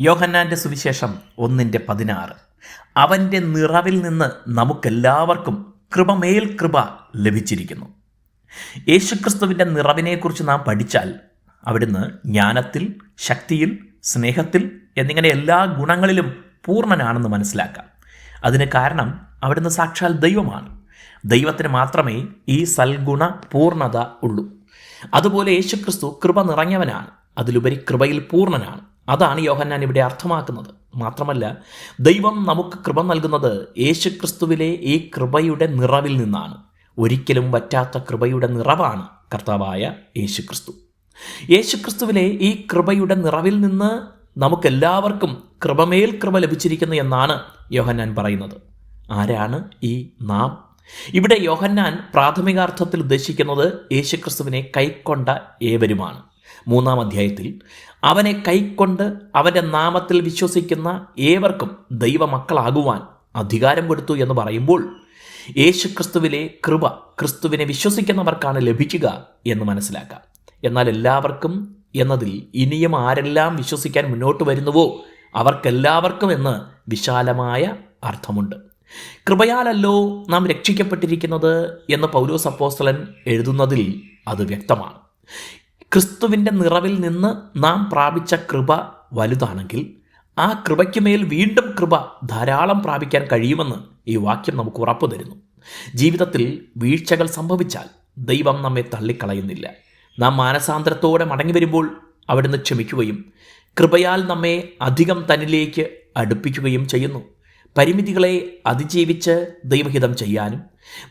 യോഹന്നാന്റെ സുവിശേഷം ഒന്നിന്റെ പതിനാറ്. അവന്റെ നിറവിൽ നിന്ന് നമുക്കെല്ലാവർക്കും കൃപമേൽ കൃപ ലഭിച്ചിരിക്കുന്നു. യേശുക്രിസ്തുവിന്റെ നിറവിനെക്കുറിച്ച് നാം പഠിച്ചാൽ അവിടുന്ന് ജ്ഞാനത്തിൽ ശക്തിയിൽ സ്നേഹത്തിൽ എന്നിങ്ങനെ എല്ലാ ഗുണങ്ങളിലും പൂർണനാണെന്ന് മനസ്സിലാക്കാം. അതിന് കാരണം അവിടുന്ന് സാക്ഷാൽ ദൈവമാണ്. ദൈവത്തിന് മാത്രമേ ഈ സൽഗുണ പൂർണത ഉള്ളൂ. അതുപോലെ യേശുക്രിസ്തു കൃപ നിറഞ്ഞവനാണ്. അതിലുപരി കൃപയിൽ പൂർണനാണ്. അതാണ് യോഹന്നാൻ ഇവിടെ അർത്ഥമാക്കുന്നത്. മാത്രമല്ല ദൈവം നമുക്ക് കൃപ നൽകുന്നത് യേശുക്രിസ്തുവിലെ ഈ കൃപയുടെ നിറവിൽ നിന്നാണ്. ഒരിക്കലും വറ്റാത്ത കൃപയുടെ നിറവാണ് കർത്താവായ യേശുക്രിസ്തു. യേശുക്രിസ്തുവിലെ ഈ കൃപയുടെ നിറവിൽ നിന്ന് നമുക്കെല്ലാവർക്കും കൃപമേൽ കൃപ ലഭിച്ചിരിക്കുന്നു എന്നാണ് യോഹന്നാൻ പറയുന്നത്. ആരാണ് ഈ നാം? ഇവിടെ യോഹന്നാൻ പ്രാഥമികാർത്ഥത്തിൽ ഉദ്ദേശിക്കുന്നത് യേശുക്രിസ്തുവിനെ കൈക്കൊണ്ട ഏവരുമാണ്. മൂന്നാം അധ്യായത്തിൽ അവനെ കൈക്കൊണ്ട് അവന്റെ നാമത്തിൽ വിശ്വസിക്കുന്ന ഏവർക്കും ദൈവമക്കളാകുവാൻ അധികാരം കൊടുത്തു എന്ന് പറയുമ്പോൾ യേശു ക്രിസ്തുവിലെ കൃപ ക്രിസ്തുവിനെ വിശ്വസിക്കുന്നവർക്കാണ് ലഭിക്കുക എന്ന് മനസ്സിലാക്കാം. എന്നാൽ എല്ലാവർക്കും എന്നതിൽ ഇനിയും ആരെല്ലാം വിശ്വസിക്കാൻ മുന്നോട്ട് വരുന്നുവോ അവർക്കെല്ലാവർക്കും എന്ന് വിശാലമായ അർത്ഥമുണ്ട്. കൃപയാലല്ലോ നാം രക്ഷിക്കപ്പെട്ടിരിക്കുന്നത് എന്ന് പൗലോസ് അപ്പോസ്തലൻ എഴുതുന്നതിൽ അത് വ്യക്തമാണ്. ക്രിസ്തുവിന്റെ നിറവിൽ നിന്ന് നാം പ്രാപിച്ച കൃപ വലുതാണെങ്കിൽ ആ കൃപയ്ക്ക് മേൽ വീണ്ടും കൃപ ധാരാളം പ്രാപിക്കാൻ കഴിയുമെന്ന് ഈ വാക്യം നമുക്ക് ഉറപ്പു തരുന്നു. ജീവിതത്തിൽ വീഴ്ചകൾ സംഭവിച്ചാൽ ദൈവം നമ്മെ തള്ളിക്കളയുന്നില്ല. നാം മാനസാന്തരത്തോടെ മടങ്ങി വരുമ്പോൾ അവിടുന്ന് ക്ഷമിക്കുകയും കൃപയാൽ നമ്മെ അധികം തന്നിലേക്ക് അടുപ്പിക്കുകയും ചെയ്യുന്നു. പരിമിതികളെ അതിജീവിച്ച് ദൈവഹിതം ചെയ്യാനും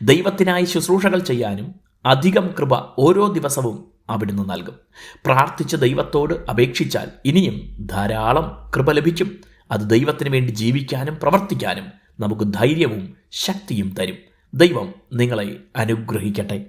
ദൈവത്തിനായി ശുശ്രൂഷകൾ ചെയ്യാനും അധികം കൃപ ഓരോ ദിവസവും അവിടുന്ന് നൽകും. പ്രാർത്ഥിച്ച ദൈവത്തോട് അപേക്ഷിച്ചാൽ ഇനിയും ധാരാളം കൃപ ലഭിക്കും. അത് ദൈവത്തിന് വേണ്ടി ജീവിക്കാനും പ്രവർത്തിക്കാനും നമുക്ക് ധൈര്യവും ശക്തിയും തരും. ദൈവം നിങ്ങളെ അനുഗ്രഹിക്കട്ടെ.